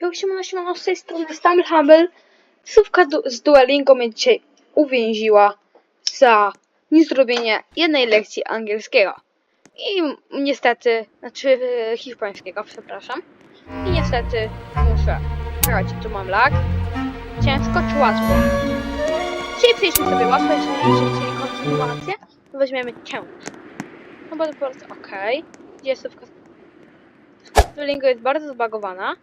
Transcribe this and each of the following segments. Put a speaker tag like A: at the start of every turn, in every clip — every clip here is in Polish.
A: Jak się ma siemano z tej strony Stumble Humble. Słówka du z Duolingo mnie dzisiaj uwięziła za niezrobienie jednej lekcji angielskiego. I niestety, znaczy e, hiszpańskiego, przepraszam. I niestety muszę. Czekajcie, tu mam lag. Ciężko czy łatwo? Dzisiaj przejdźmy sobie łatwo, jeżeli chcieli kontynuację, to weźmiemy ciężko. No bo to po prostu okej. Gdzie jest słówka? Duolingo jest bardzo zbagowana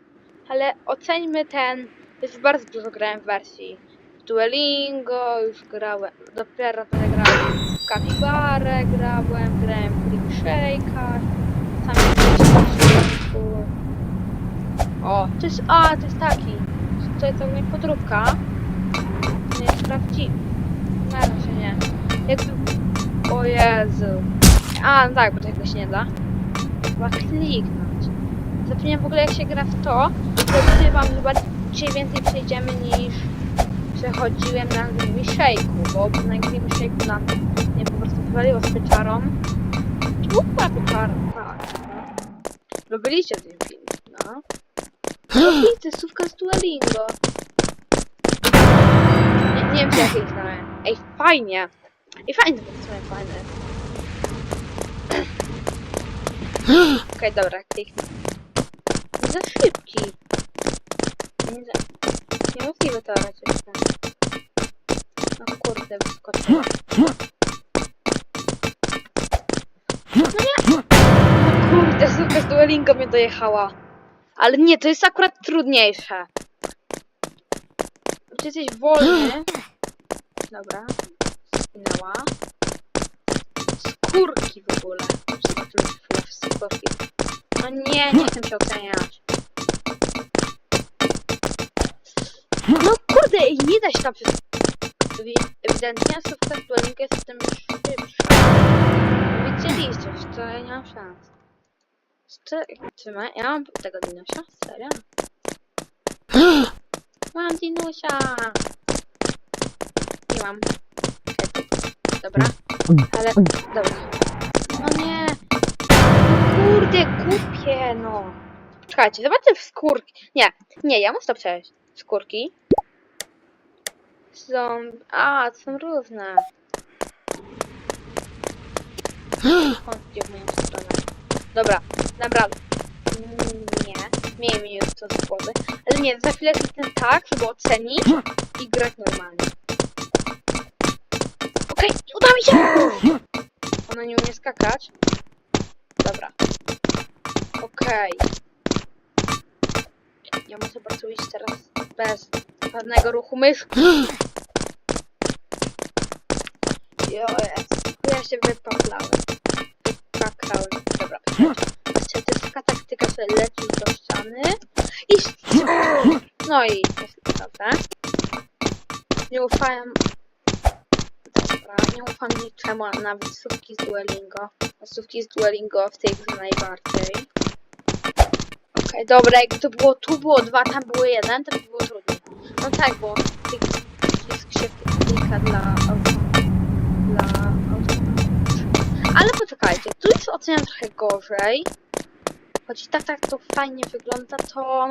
A: ale oceńmy ten. Już bardzo dużo grałem w wersji Duolingo, już grałem, dopiero tutaj grałem. W Capybarę, grałem, grałem w Click Shake'a, sam jakieś O, to jest, a, to jest taki, to jest ogólnie podróbka, nie jest prawdziwy, na razie nie, jakby, o Jezu, a, no tak, bo tego się nie da, chyba kliknąć. Zapomniałem w ogóle jak się gra w to, to wam chyba dzisiaj więcej przejdziemy niż przechodziłem na Angry Shake'u, bo na Angry Shake'u na mnie po prostu wywaliło z pieczarą. Upa pieczara, tak. No. Lubiliście ten film, no. Lubiliście słówka z Duolingo. Nie, nie wiem, czy ja kliknąłem. Ej, fajnie. Ej, fajne, to jest fajne. Okej, dobra, kliknę. Za szybki. Nie za... Niemożliwe to raczej. No kurde, wyskoczyła. No nie! No kurde, super, z Duolingo mnie dojechała. Ale nie, to jest akurat trudniejsze. Czy jesteś wolny? Dobra. Spinęła. Skórki w ogóle. Zobaczymy chwilę w. No nie, nie chcę się oceniać. No kurde, nie da się tam przez... Ewi- Ewidentnie jest w tym już szybsza. Wiedzieliście, że to ja nie mam szans. Co, trzymaj, ja mam tego dinusia? Serio? Mam dinusia! Nie mam. Dobra, ale... Dobra. No nie! No kurde, głupie, no! Czekajcie, zobaczcie w skórki. Nie, nie, ja muszę to przejść. Skórki. Są... A, to są różne. Chodźcie w moją stronę. Dobra, naprawdę. Nie, miejmy już to z głowy. Ale nie, za chwilę kliknę tak, żeby ocenić i grać normalnie. Okej, uda mi się! Ona nie umie skakać. Dobra. Okej. Ja muszę prostu iść teraz bez żadnego ruchu myszki. Jo. Ja się wypaplałem. Wypaklałem. Dobra, certyfikat taktyka sobie leci do ściany. I... No i jest dobra. Nie ufałem... Dobra, nie ufam niczemu, a nawet słówki z Duolingo. A słówki z Duolingo w tej grze najbardziej. Okej, dobra, jak to było, tu było dwa, tam było jeden, to by było trudniej. No tak, bo przycisk się klika dla auto, dla. Ale poczekajcie, tu już oceniam trochę gorzej. Choć tak, tak to fajnie wygląda, to.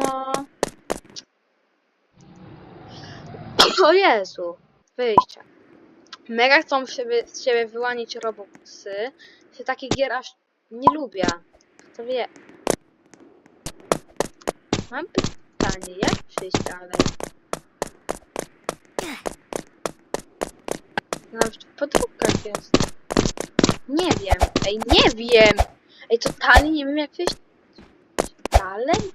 A: O Jezu, wyjście. Mega chcą siebie, z siebie wyłanić roboksy. Się takich gier aż nie lubię. To wie. Mam pytanie, jak przejść dalej? Nawet w podróbkach jest. Nie wiem. Ej, nie wiem! Ej, totalnie nie wiem jak przejść dalej?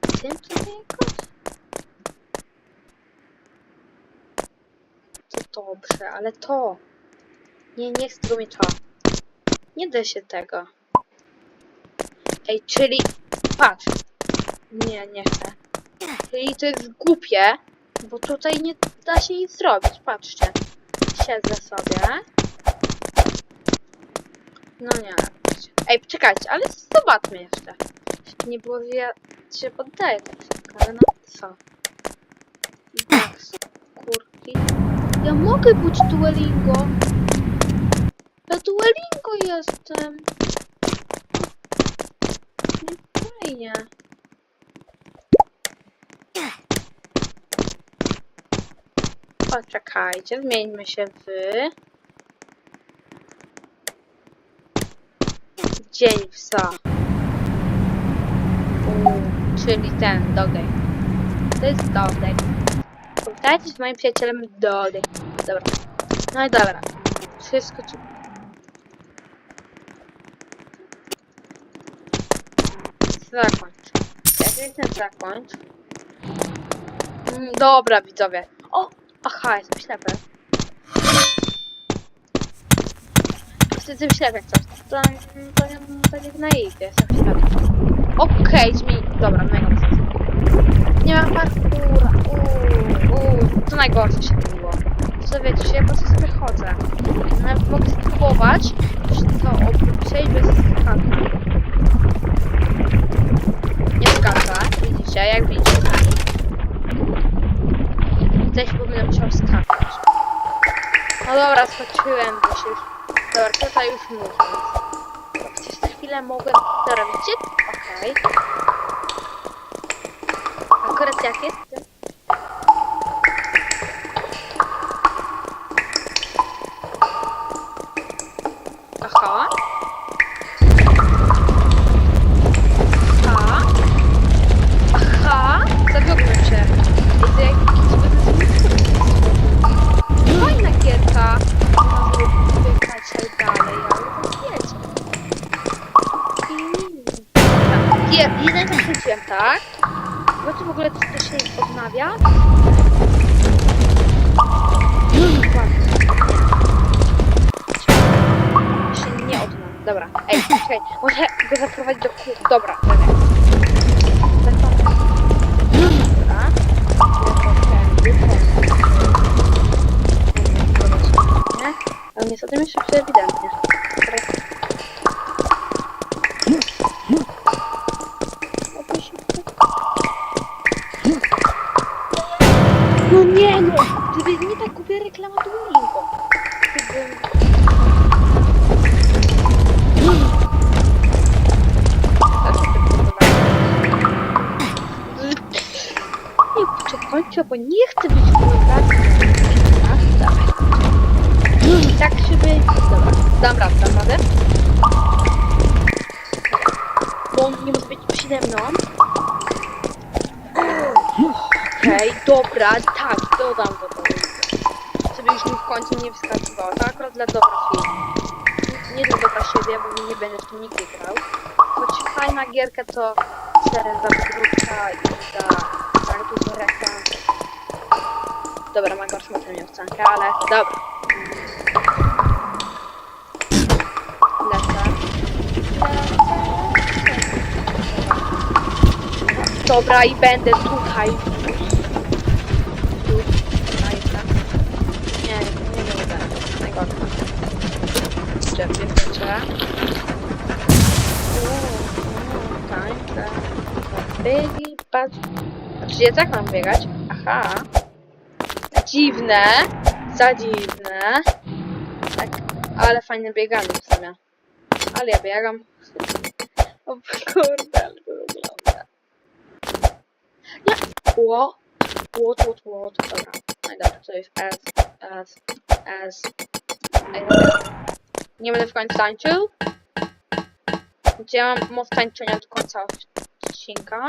A: To tym tutaj jakoś? To dobrze, ale to... Nie, nie chcę tego miecza. Nie da się tego. Ej, czyli... Patrz. Nie, nie chcę. Czyli to jest głupie, bo tutaj nie da się nic zrobić. Patrzcie. Siedzę sobie. No nie. Ej, czekajcie, ale zobaczmy jeszcze. Nie było, że ja się poddaję tak szybko, ale no co? Tak, skórki. Ja mogę być Duolingo. Ja Duolingo jestem. Nie fajnie. Poczekajcie, zmieńmy się w... Dzień w sa. U, czyli ten, Dodek. To jest Dodek. Pamiętajcie z moim przyjacielem Dodek. Dobra. No i dobra. Wszystko tu... Zakończ. Jak ten zakończ. Mm, Dobra, widzowie. Aha, jestem ślepy. Jestem ślepy coś. To, to, to nie na jej, jestem ślepy. Okej, zmień. Dobra, mega sens. Nie ma parkura. Uuu, uuu, to najgorsze się było. Co wiecie, ja po prostu sobie chodzę. Nawet mogę spróbować to przejść bez skaka. Nie skaka, widzicie, jak widzicie. Też bo będę musiał skakać. No dobra, skoczyłem, się już... Dobra, tutaj już mówię. Chociaż na chwilę mogę... Dobra, widzicie? Okej. Akurat jak jest? Zakręciłem, tak? Bo to w ogóle to, się odnawia? się nie odnawia. Dobra, ej, czekaj, muszę go zaprowadzić do dobra. Dobra. Gdyby nie tak kupię reklama Duolingo. Gdybym... Nie, czekajcie, bo nie chcę być. Dawaj. Tak, żeby... Dobra, dam radę, dam radę. Bo on nie może być przede mną. Okej, dobra, tak, dodam go do Żeby już mi w końcu nie wyskakiwało. To akurat dla dobra filmu. Nie dla dobra siebie, bo nie będę w tym nigdy grał. Choć fajna gierka to seria za krótka i dużo reklam. Dobra, ma gorszą tę owcankę, ale dobra. Lecę. Dobra, i będę tutaj. Tu, tutaj, tak. Nie, nie, nie będę. Najgorsze. Czerpię, czerpię. Tańce. Byli, patrz. Znaczy ja tak mam biegać? Aha. Dziwne. Za dziwne. Tak, ale fajne bieganie w sumie. Ale ja biegam. O kurde, ale to wygląda. Nie. Ło. Łot, łot, łot. Dobra. No i dobra, to jest S, S, S. Ej, dobra. Nie będę w końcu tańczył. Gdzie mam moc tańczenia do końca odcinka?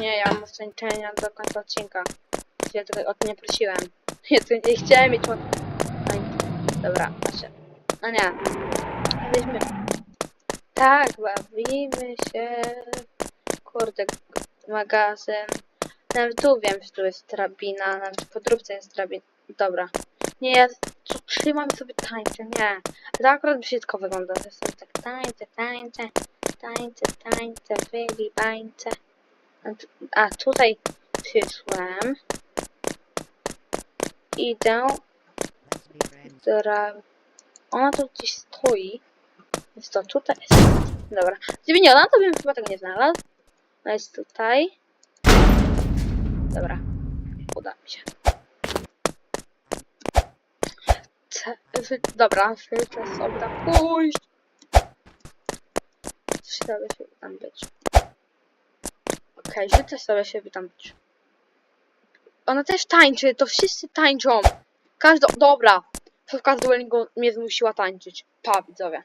A: Nie, ja mam moc tańczenia do końca odcinka. Ja tego o to nie prosiłem. Ja tu nie chciałem mieć tańczenia. Dobra, znaczy. No nie. Weźmy. Tak, bawimy się. Kurde, magazyn. Nawet tu wiem, że tu jest drabina, nawet w podróbce jest drabina. Dobra. Nie, ja tu trzymam sobie tańce, nie. To akurat brzydko wygląda, że są tak tańce, tańce, tańce, tańce, wyli, bańce. A tu- A tutaj przyszłem. Idę. Dra... Ona tu gdzieś stoi. Więc to tutaj jest. Dobra. Gdyby nie ona, to bym chyba tego nie znalazł. Ona jest tutaj. Dobra. Uda mi się. Chcę- Dobra, życzę sobie tam pójść. Życzę sobie tam być. Okej, życzę sobie się tam być. ona też tańczy, to wszyscy tańczą. Każda, dobra. Słówka z Duolingo mnie zmusiła tańczyć. Pa, widzowie.